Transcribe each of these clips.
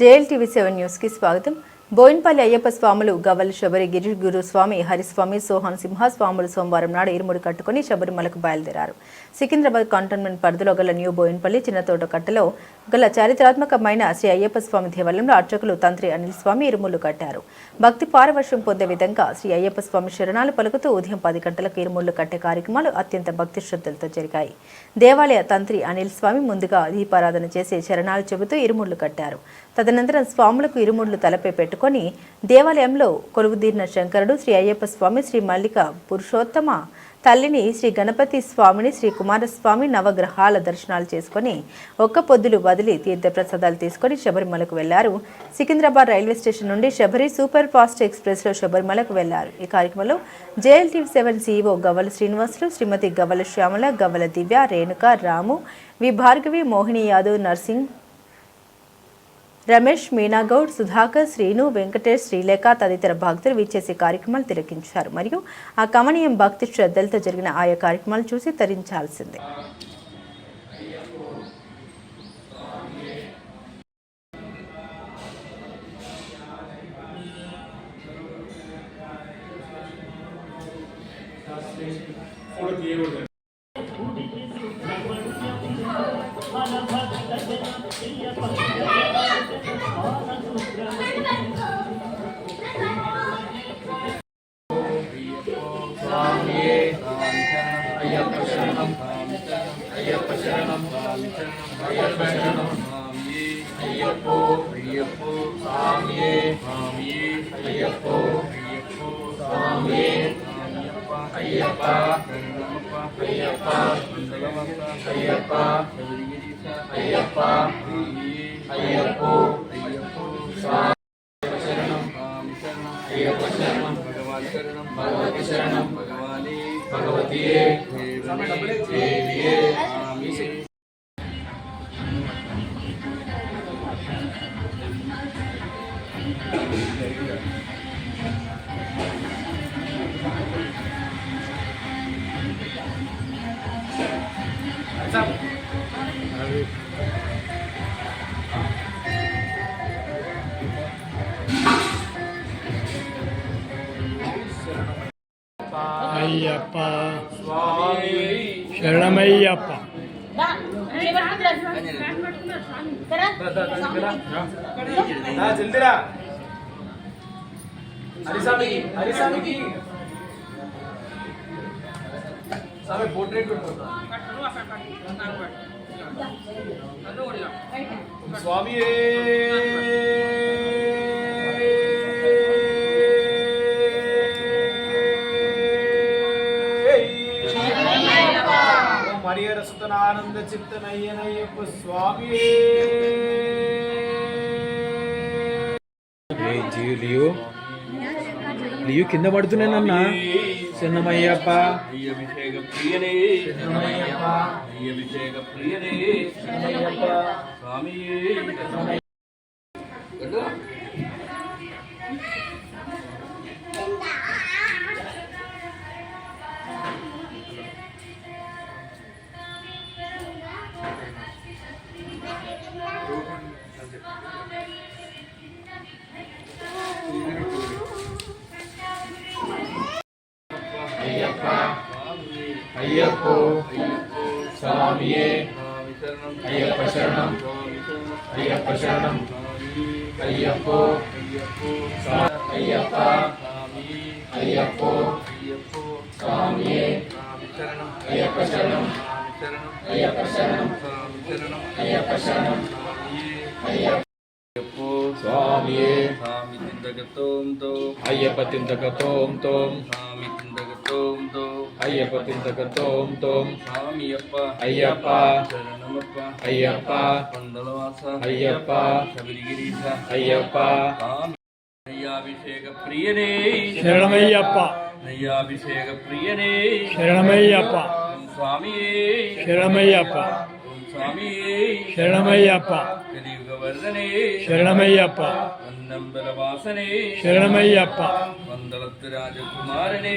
JLTV seven న్యూస్కి స్వాగతం. బోయిన్పల్లి అయ్యప్ప స్వాములు గవల్ శబరి గిరి గురు స్వామి హరిస్వామి సోహన్ సింహ స్వాములు సోమవారం నాడు ఇరుముడి కట్టుకుని శబరిమలకు బయలుదేరారు. సికింద్రాబాద్ కంటోన్మెంట్ పరిధిలో గల న్యూ బోయిన్పల్లి చిన్నతోట కట్టలో గల చారిత్రాత్మకమైన శ్రీ అయ్యప్ప స్వామి దేవాలయంలో అర్చకులు తంత్రి అనిల్ స్వామి ఇరుములు కట్టారు. భక్తి పారవర్షం పొందే విధంగా శ్రీ అయ్యప్ప స్వామి శరణాలు పలుకుతూ ఉదయం పది గంటలకు ఇరుముళ్ళు కట్టే కార్యక్రమాలు అత్యంత భక్తి శ్రద్ధలతో జరిగాయి. దేవాలయ తంత్రి అనిల్ స్వామి ముందుగా దీపారాధన చేసి శరణాలు చెబుతూ ఇరుముళ్ళు కట్టారు. తదనంతరం స్వాములకు ఇరుముడ్లు తలపై పెట్టుకొని దేవాలయంలో కొలువుదీరిన శంకరుడు శ్రీ అయ్యప్ప స్వామి శ్రీ మల్లిక పురుషోత్తమ తల్లిని శ్రీ గణపతి స్వామిని శ్రీ కుమారస్వామి నవగ్రహాల దర్శనాలు చేసుకొని ఒక్క పొద్దులు వదిలి తీర్థప్రసాదాలు తీసుకొని శబరిమలకు వెళ్ళారు. సికింద్రాబాద్ రైల్వే స్టేషన్ నుండి శబరి సూపర్ ఫాస్ట్ ఎక్స్ప్రెస్లో శబరిమలకు వెళ్ళారు. ఈ కార్యక్రమంలో జేఎల్టీవీ సెవెన్ సీఈఓ గవ్వల శ్రీనివాసులు శ్రీమతి గవ్వల శ్యామల గవ్వల దివ్య రేణుక రాము వి భార్గవి మోహిని యాదవ్ నర్సింగ్ రమేష్ మీనాగౌడ్ సుధాకర్ శ్రీను వెంకటేష్ శ్రీలేఖ తదితర భక్తులు విచ్చేసి కార్యక్రమాలు తిలకించారు. మరియు ఆ కమనీయం భక్తి శ్రద్ధలతో జరిగిన ఆయా కార్యక్రమాలు చూసి తరించాల్సిందే. అయ్యప్పో స్వామియే స్వామియే అయ్యప్పో అయ్యప్పో స్వామియే అయ్యప్ప అయ్యప్ప అయ్యప్ప అయ్యప్ప అయ్యప్పో అయ్యప్పో స్వామి శరణం అయ్యప్ప శరణం భగవాన్ శరణం భగవతి శరణం భగవాని భగవతియే ஐயப்பா ಶರಣಮಯ್ಯಪ್ಪ ಜಲ್ದಿರಾ హరిస్వామికి హరిస్వామికి. స్వామి పోర్ట్రేట్ పెట్టుకుంటా. స్వామి మరియర సుతన ఆనంద చిత్తనయ్యనయ్యప్ప స్వామి లియో లియో కింద పడుతున్నానన్నా చిన్నమయ్యప్ప. ప్రియనే స్వామియే. స్వామియే. అయ్యప్ప శరణం. అయ్యప్ప శరణం. అయ్యప్పో. అయ్యప్ప. అయ్యప్పో. స్వామియే. అయ్యప్ప శరణం. అయ్యప్ప శరణం. అయ్యప్ప శరణం. అయ్యప్పో స్వామి అయ్యప్ప తింతక తోం తోం ஐயப்பத்தின் தகத்தோம் தோம் சாமியப்பா ஐயப்பா சரணமப்பா ஐயப்பா பந்தலவாசா ஐயப்பா சபரிகிரீசா ஐயப்பா ஐயாபிஷேக பிரியனே சரணமையப்பா ஐயாபிஷேக பிரியனே சரணமையப்பா சுவாமியே சரணமையப்பா சுவாமியே சரணமையப்பா கலியுகவர்தனே சரணமையப்பா அன்னம்பலவாசனே சரணமையப்பா மந்தளத்து ராஜகுமாரனே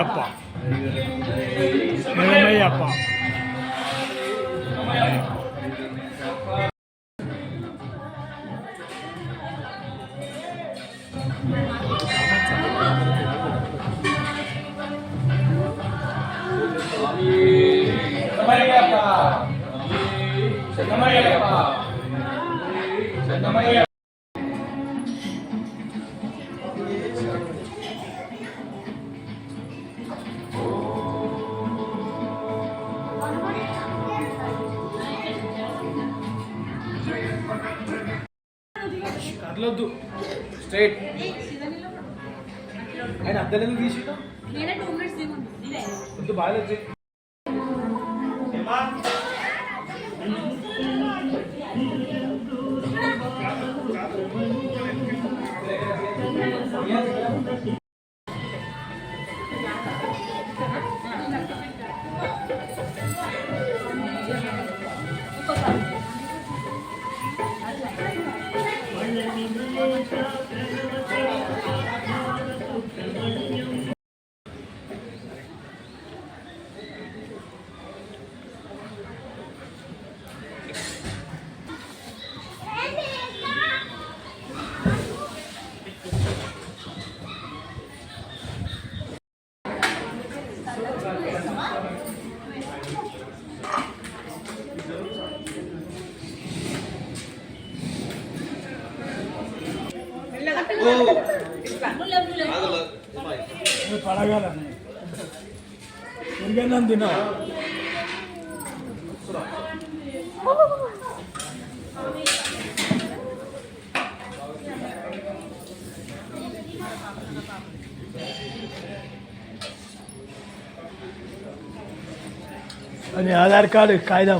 ಅಯ್ಯಪ್ಪ కదలొద్దు స్ట్రైట్ ఆయన అద్దెలు తీసి నేనే టూ మినిట్స్ దిగుంది వద్దు బాగా వచ్చి పడగలని ఎందుకన్నా తిన్నా అది ఆధార్ కార్డు కాగితం